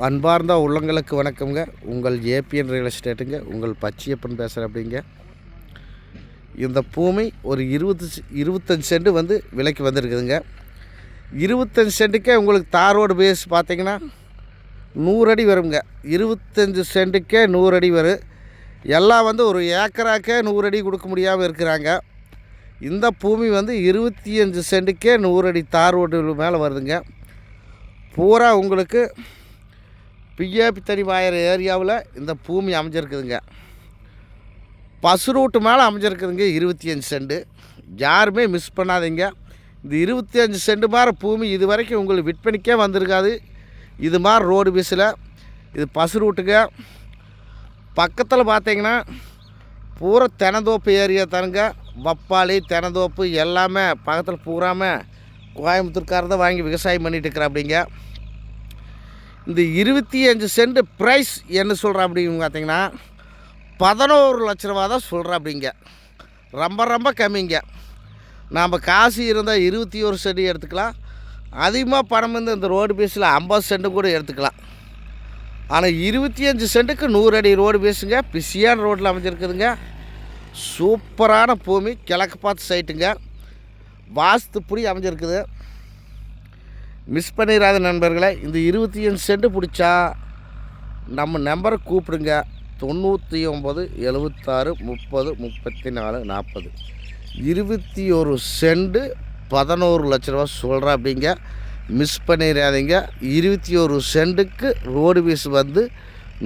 அன்பார்ந்த உள்ளங்களுக்கு வணக்கங்க உங்கள் ஏபிஎன் ரியல் எஸ்டேட்டுங்க. உங்கள் பச்சையப்பன் பேசுகிறேன் அப்படிங்க. இந்த பூமி ஒரு இருபது செ- இருபத்தஞ்சு சென்ட் வந்து விலைக்கு வந்திருக்குதுங்க. இருபத்தஞ்சு சென்ட்டுக்கே உங்களுக்கு தார் ரோடு பேஸ் பார்த்தீங்கன்னா நூறு அடி வருங்க. இருபத்தஞ்சு சென்ட்டுக்கே நூறு அடி வரும் எல்லாம் வந்து ஒரு ஏக்கராக்கே நூறு அடி கொடுக்க முடியாமல் இருக்கிறாங்க. இந்த பூமி வந்து இருபத்தி அஞ்சு சென்ட்டுக்கே நூறு அடி தார் ரோடு மேலே வருதுங்க. பூரா உங்களுக்கு பிஏபி தனி வாயிற ஏரியாவில் இந்த பூமி அமைஞ்சிருக்குதுங்க. பசு ரூட்டு மேலே அமைஞ்சிருக்குதுங்க இருபத்தி அஞ்சு செண்டு யாருமே மிஸ் பண்ணாதீங்க. இந்த இருபத்தி அஞ்சு செண்டு மாதிரி பூமி இது வரைக்கும் உங்களுக்கு விற்பனைக்கே வந்திருக்காது. இது மாதிரி ரோடு பீஸில் இது பசு ரூட்டுங்க பக்கத்தில் பார்த்தீங்கன்னா பூரா தெனந்தோப்பு ஏரியா தானுங்க. வப்பாளி தெனந்தோப்பு எல்லாமே பக்கத்தில் பூராமல் கோயம்புத்தூர்காரர் தான் வாங்கி விவசாயம் பண்ணிட்டு இருக்கிறாப்பிடிங்க இந்த இருபத்தி அஞ்சு சென்ட் ப்ரைஸ் என்ன சொல்கிறா அப்படின்னு பார்த்தீங்கன்னா பதினோரு லட்ச ரூபா தான் சொல்கிறா அப்படிங்க. ரொம்ப ரொம்ப கம்மிங்க. நாம் காசு இருந்தால் இருபத்தி ஒரு சென்ட் எடுத்துக்கலாம். அதிகமாக பணம் வந்து இந்த ரோடு பேஸில் ஐம்பது சென்ட்டு கூட எடுத்துக்கலாம். ஆனால் இருபத்தி அஞ்சு சென்ட்டுக்கு நூறு அடி ரோடு பேஸுங்க பிஸியான ரோட்டில் அமைஞ்சிருக்குதுங்க. சூப்பரான பூமி கிழக்கு பார்த்து சைட்டுங்க வாஸ்துப்படி அமைஞ்சிருக்குது. மிஸ் பண்ணிடாத நண்பர்களே இந்த இருபத்தி அஞ்சு சென்ட் பிடிச்சா நம்ம நம்பரை கூப்பிடுங்க. தொண்ணூற்றி ஒம்பது எழுபத்தாறு முப்பது முப்பத்தி நாலு நாற்பது. இருபத்தி ஒரு சென்ட் பதினோரு லட்ச ரூபா சொல்கிறேன் அப்படிங்க மிஸ் பண்ணிடாதீங்க இருபத்தி ஒரு சென்ட்டுக்கு ரோடு பீஸ் வந்து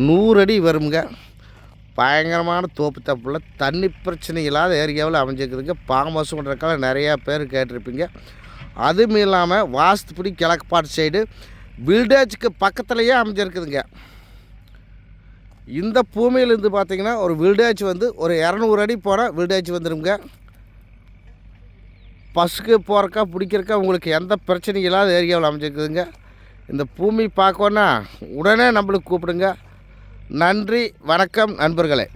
நூறு அடி வருங்க பயங்கரமான தோப்பு தப்புல தண்ணி பிரச்சனை இல்லாத ஏரியாவில் அமைஞ்சிருக்குதுங்க. பாம் ஹவுஸ் பண்ணுறக்கால நிறையா பேர் கேட்டிருப்பீங்க. அதுவும் இல்லாமல் வாஸ்துப்படி கிழக்கு பாட்டு சைடு வில்டேஜுக்கு பக்கத்துலேயே அமைஞ்சிருக்குதுங்க. இந்த பூமியிலேருந்து பார்த்தீங்கன்னா ஒரு வில்டேஜ் வந்து ஒரு இரநூறு அடி போனால் வில்டேஜ் வந்துடுங்க பஸ்ஸுக்கு போகிறக்கா பிடிக்கிறக்கா உங்களுக்கு எந்த பிரச்சனையும் இல்லாத ஏரியாவில் அமைஞ்சிருக்குதுங்க. இந்த பூமி பார்க்கணுன்னா உடனே நம்மளுக்கு கூப்பிடுங்க. நன்றி வணக்கம் நண்பர்களே.